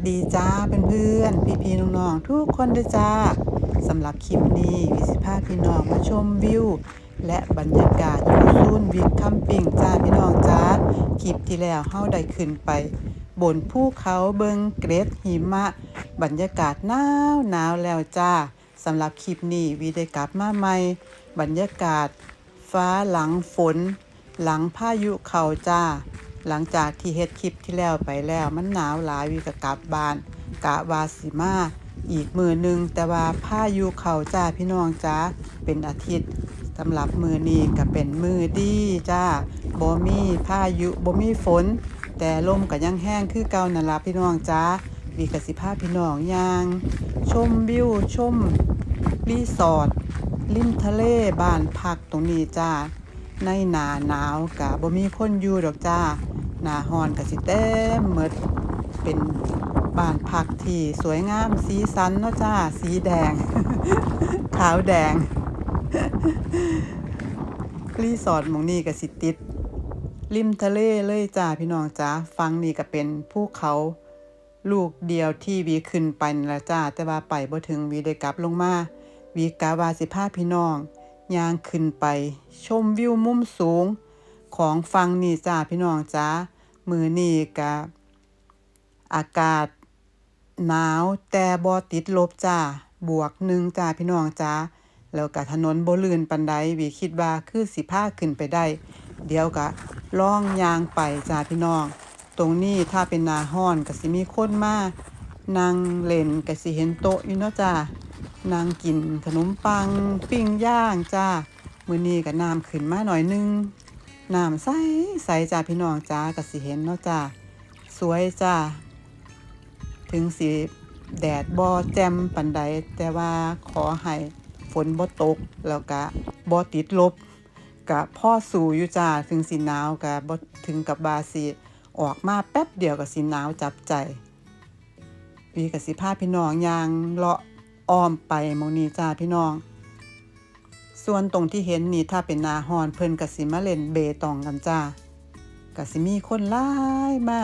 วัสดีจ้าเเพื่อนๆพี่ๆน้องๆทุกคนด้วยจ้าสำหรับคลิปนี้วิสิพาพี่น้องมาชมวิว และบรรยากาศอยู่ซูนวิกคัมปิงจ้าพี่น้องจ้าคลิปที่แล้วเฮาได้ขึ้นไป บนภูเขาเบิงเกรดหิมะ บรรยากาศหนาวหนาวแล้วจ้าสำหรับคลิปนี้วีได้กลับมาใหม่ บรรยากาศ ฟ้าหลังฝน หลังพายุเข้าจ้า หลังจากที่เฮ็ดคลิปที่แล้วไปแล้ว มันหนาวหลายวีกกลับบ้าน กะวาสิมาอีกมือหนึ่งแต่ว่าพายุเขาจ้าพี่น้องจ้าเป็นอาทิตย์สำหรับมือนี้ก็เป็นมือดีจ้าบ่มีพายุบ่มีฝน แต่ลมก็ยังแห้งคือเก่านั่นล่ะพี่น้องจ้าวีกสิพาพี่น้องย่าง ชมวิวชมรีสอร์ทริมทะเลบ้านพักตรงนี้จ้าในหนาหนาวกะบ่มีคนอยู่ดอกจ้า หนาฮอนกะสิเต็มหมดเป็นบ้านพักที่สวยงามสีสันเนาะจ้า สีแดง ขาวแดง รีสอร์ทมองนี้กะสิติด ริมทะเลเลยจ้าพี่น้องจ้าฟังนี่ก็เป็นภูเขาลูกเดียวที่วีขึ้นไปนั่นละจ้า แต่ว่าไปบ่ถึงวีได้กลับลงมาวีกาวาสิพาพี่น้องยางขึ้นไป ชมวิวมุมสูง ของฟังนี่จ้าพี่น้องจ้ามือนี่กะอากาศหนาวแต่บ่ติดลบจ้าบวกหนึ่งจ้าพี่น้องจ้าแล้วก็ถนนบ่ลื่นปันใดวีคิดว่าคือสิพาขึ้นไปได้ เดี๋ยวก็ล่องยางไปจ้าพี่น้อง ตรงนี้ถ้าเป็นนาห้อนก็สิมีคนมานั่งเล่นก็สิเห็นโต๊ะอยู่เนาะจ้านางกินขนมปังปิ้งย่างจ้ามื้อนี้ก็น้ำขึ้นมาหน่อยนึง น้ำใสใสจ้าพี่น้องจ้าก็สิเห็นเนาะจ้าสวยจ้าถึงสิแดดบ่แจ่มปันใด แต่ว่าขอให้ฝนบ่ตก แล้วก็บ่ติดลบก็พ่อสู่อยู่จ้าถึงสิหนาวก็บ่ถึงกับบาสิออกมาแป๊บเดียวก็สิหนาวจับใจวีก็สิพาพี่น้องย่างเลาะอ้อมไปมองนี้จ้าพี่น้อง ส่วนตรงที่เห็นนี่ถ้าเป็นนาฮอนเพิ่นกสิมาเล่นเบตองกันจ้ากสิมีคนหลายมา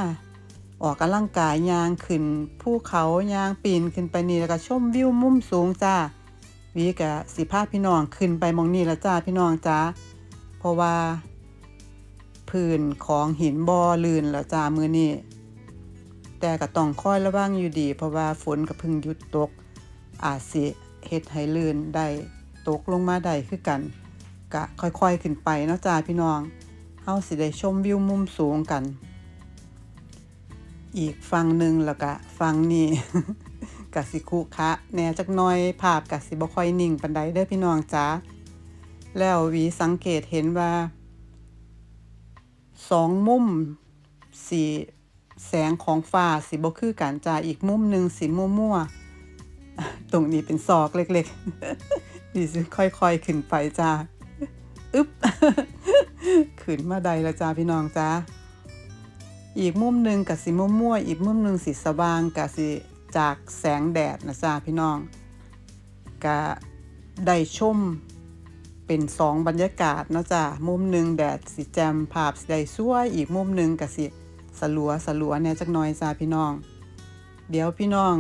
ออกกำลังกายยางขึ้นภูเขายางปีนขึ้นไปนี่แล้วก็ชมวิวมุมสูงจ้าวีกะสิพาพี่น้องขึ้นไปมองนี่ละจ้าพี่น้องจ้าเพราะว่าพื้นของหินบ่อลื่นแล้วจ้ามือนี้แต่ก็ต้องคอยระวังอยู่ดี เพราะว่าฝนก็เพิ่งหยุดตกอาจสิเฮ็ดให้ลื่นได้ ตกลงมาได้คือกัน กะค่อยๆขึ้นไปเนาะจ้าพี่น้องเฮาสิได้ชมวิวมุมสูงกัน อีกฝั่งหนึ่งแล้วก็ฝั่งนี้กะสิคุคะแหน่จักหน้อยภาพกะสิบ่ค่อยนิ่งปานใดเด้อพี่น้องจ้าแล้ววีสังเกตเห็นว่าสองมุมสีแสงของฟ้าสิบ่คือกันจ้าอีกมุมหนึ่งสีมั่วๆตรงนี้เป็นซอกเล็กๆ ดิสิค่อยๆขึ้นไปจ้าอึ๊บขึ้นมาใดแล้วจ้าพี่น้องจ้าอีกมุมหนึ่งกับสีม่วๆอีกมุมหนึ่งสีสว่างกับสีจากแสงแดดนะจ้าพี่น้องกะได้ชมเป็นสองบรรยากาศนะจ้ามุมหนึ่งแดดสีแจ่มภาพสีได้สวยอีกมุมหนึ่งกับสีสลัวสลัวเนี่ยจักน้อยจ้าพี่น้อง เดี๋ยวพี่น้อง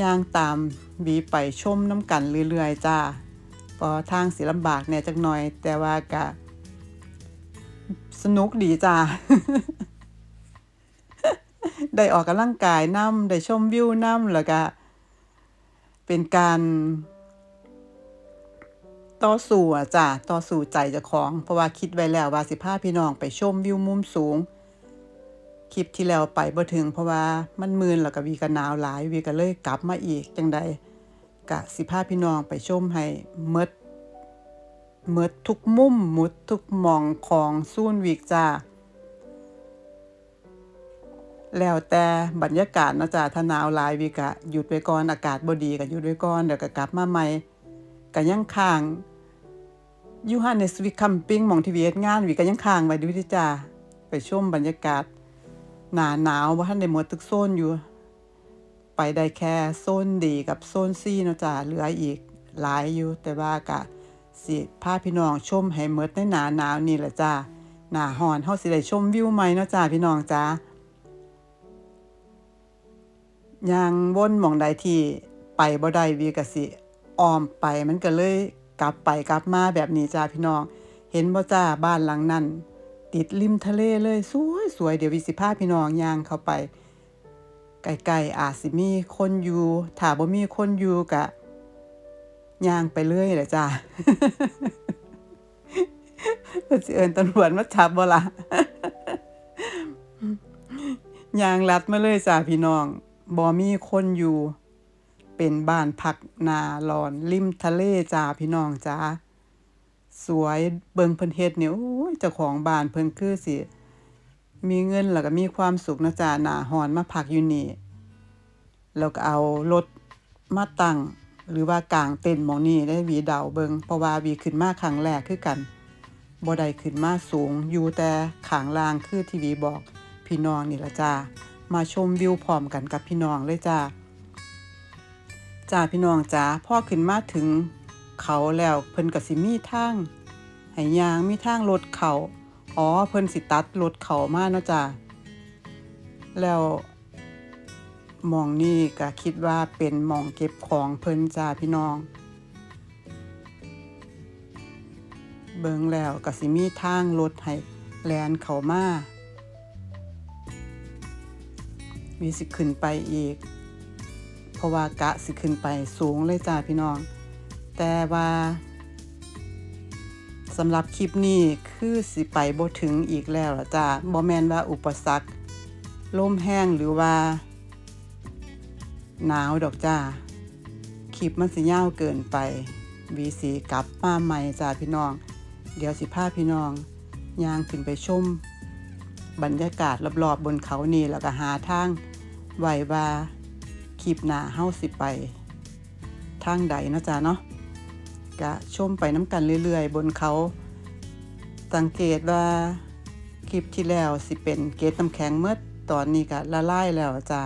ย่างตามบีไปชมน้ำกันเรื่อยๆจ้าพอทางสีลำบากเนี่ยจักหน่อย แต่ว่ากะสนุกดีจ้าได้ออกกำลังกายน้ำได้ชมวิวน้ำแล้วก็เป็นการ ต่อสู้อะจ้ะต่อสู้ใจเจ้าของ เพราะว่าคิดไว้แล้วว่าสิพาพี่น้องไปชมวิวมุมสูง คลิปที่แล้วไปบ่ถึงเพราะว่ามันมืนแล้วก็วีก็หนาวหลายวีก็เลยกลับมาอีกจังใดกะสิพาพี่น้องไปชมให้เมดเมดทุกมุมหมุดทุกหมองของซูนวิกจ้าแล้วแต่บรรยากาศนะจ้ะถ้าหนาวหลายวีกะหยุดไว้ก่อนอากาศบ่ดีก็หยุดไว้ก่อนเดี๋ยวก็กลับมาใหม่ก็ยังค้างยู่หันในสวิตคัมปิ้งมองทีวีเฮ็ดงานวีก็ยังค้างไว้ดูที่จ้าไปชมบรรยากาศ หนาหนาวบ่ทันได้หมดทุกโซนอยู่ ไปได้แค่โซนดีกับโซนซีเนาะจ้ะเหลืออีกหลายอยู่ แต่ว่ากะสิพาพี่น้องชมให้หมดในหนาหนาวนี่แหละจ้าหนาร้อนเฮาสิได้ชมวิวใหม่เนาะจ้าพี่น้องจ้าย่างวนหม่องใดที่ไปบ่ได้วีก็สิอ้อมไปมันก็เลยกลับไปกลับมาแบบนี้จ้าพี่น้อง เห็นบ่จ้าบ้านหลังนั้น ติดริมทะเลเลยสวยสวยเดี๋ยววิสิพาพี่น้องย่างเข้าไปไกลๆอาจสิมีคนอยู่ถ้าบ่มีคนอยู่ก็ย่างไปเรื่อยแหละจ้าเพิ่นสิเอิ้นตำรวจมาจับบ่ละย่างลัดมาเลยจ้าพี่น้องบ่มีคนอยู่ เป็นบ้านพักนาลอนริมทะเลจ้าพี่น้องจ้า สวยเบิงเพิ่นเฮ็ดเนี่ยโอ้ยเจ้าของบ้านเพิ่นคือสิ มีเงินแล้วก็มีความสุขนะจ๊ะหน้าฮ้อนมาพักอยู่นี่แล้วก็เอารถมาตั้งหรือว่ากางเต็นท์หมองนี้ได้วีเดาเบิงเพราะว่าวีขึ้นมาครั้งแรกคือกันบ่ได้ขึ้นมาสูงอยู่แต่ขางล่างคือที่วีบอกพี่น้องนี่ละจ้ามาชมวิวพร้อมกันกับพี่น้องเลยจ้าจ้าพี่น้องจ้าพ่อขึ้นมาถึง เขาแล้วเพิ่นก็สิมีทางให้ยางมีทางรถเขาอ๋อเพิ่นสิตัดรถเขามาเนาะจ้ะแล้วมองนี่ก็คิดว่าเป็นมองเก็บของเพิ่นจ้าพี่น้อง เบิ่งแล้วก็สิมีทางรถให้แลนเขามามีสิขึ้นไปอีก เพราะว่ากะสิขึ้นไปสูงเลยจ้าพี่น้อง แต่ว่าสำหรับคลิปนี้คือสิไปบ่ถึงอีกแล้วล่ะจ้าบ่แมนว่าอุปสรรคลมแห้งหรือว่า หนาวดอกจ้าคลิปมันสิยาวเกินไปวีสีกลับมาใหม่จ้าพี่น้อง เดี๋ยวสิพาพี่น้องย่างขึ้นไปชมบรรยากาศรอบๆบนเขานี่แล้วก็หาทางไหว้ว่าคลิปหนาเฮาสิไป ทางใดนะจ๊ะเนาะ กะชมไปน้ำกันเรื่อยๆ บนเขา สังเกตว่าคลิปที่แล้วสิเป็นเกตน้ำแข็งเมื่อตอนนี้กะละลายแล้วจ้ะ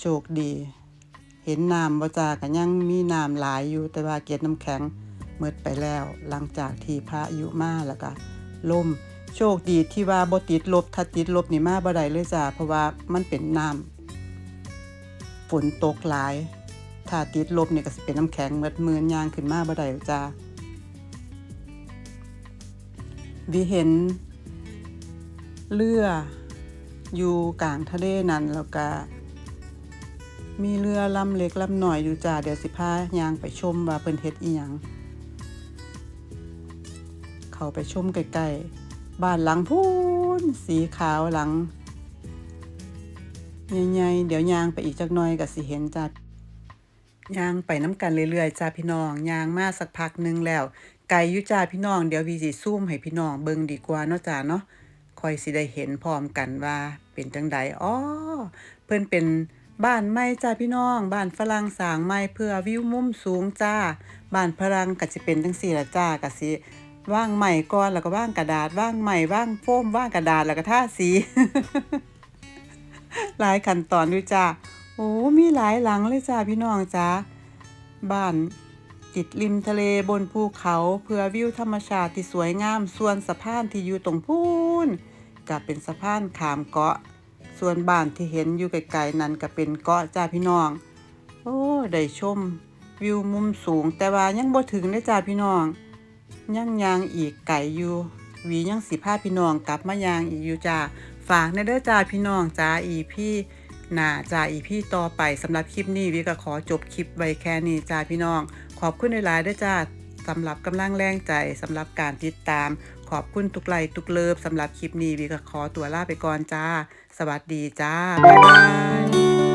โชคดี เห็นน้ำบ่จ้าก็ยังมีน้ำหลายอยู่แต่ว่าเกตน้ำแข็งเมื่อไปแล้ว หลังจากที่พายุมาแล้วก็ล่มโชคดีที่ว่าบ่ติดลบถ้าติดลบนี่มาบ่ได้เลยจ้าเพราะว่ามันเป็นน้ำฝนตกหลาย ถ้าติดลบเนี่ยก็สิเป็นน้ำแข็งเมืดมืนยางขึ้นมาบ่ได้หรอจ้าวิเห็นเรืออยู่กลางทะเลนั่นแล้วก็มีเรือลำเล็กลำหน่อยอยู่จ้าเดี๋ยวสิพายางไปชมว่าเพิ่นเฮ็ดอีหยังเขาไปชมใกล้ๆบ้านหลังพูนสีขาวหลังใหญ่ๆเดี๋ยวยางไปอีกจักหน่อยก็สิเห็นจ้ะ ยางไปน้ำกันเรื่อยๆจ้าพี่น้องยางมาสักพักหนึงแล้ว ไกลอยู่จ้าพี่น้องเดี๋ยววีสิซูมให้พี่น้องเบิ่งดีกว่าเนาะจ้าเนาะคอยสิได้เห็นพร้อมกันว่าเป็นจังใดอ๋อเพิ่นเป็นบ้านไม้จ้าพี่น้อง บ้านฝรั่งสางไม้เพื่อวิวมุมสูงจ้า บ้านฝรั่งก็สิเป็นจังซี่ละจ้าก็สิว่างไม้ก่อนแล้วก็ว่างกระดาษว่างไม้ว่างโฟมว่างกระดาษแล้วก็ท่าสีหลายขั้นตอนด้วยจ้า โอ้มีหลายหลังเลยจ้าพี่น้องจ้าบ้านติดริมทะเลบนภูเขาเพื่อวิวธรรมชาติที่สวยงาม ส่วนสะพานที่อยู่ตรงพูนก็เป็นสะพานขามเกาะ ส่วนบ้านที่เห็นอยู่ไกลๆนั้นก็เป็นเกาะจ้าพี่น้อง โอ้ได้ชม วิวมุมสูงแต่ว่ายังบ่ถึงเลยจ้าพี่น้องยังยางอีกไก่อยู่หวียังสิพาพี่น้องกลับมายางอีกอยู่จ้าฝากในเด้อจ้าพี่น้องจ้าอีพี่ น้าจ่าอีพี่ต่อไปสำหรับคลิปนี้วิก็ขอจบคลิปไว้แค่นี้จ้าพี่น้อง ขอบคุณหลายๆด้อจ้าสำหรับกำลังแรงใจสำหรับการติดตาม ขอบคุณทุกไลค์ทุกเลิฟสำหรับคลิปนี้วิก็ขอตัวลาไปก่อนจ้า สวัสดีจ้า บ๊ายบาย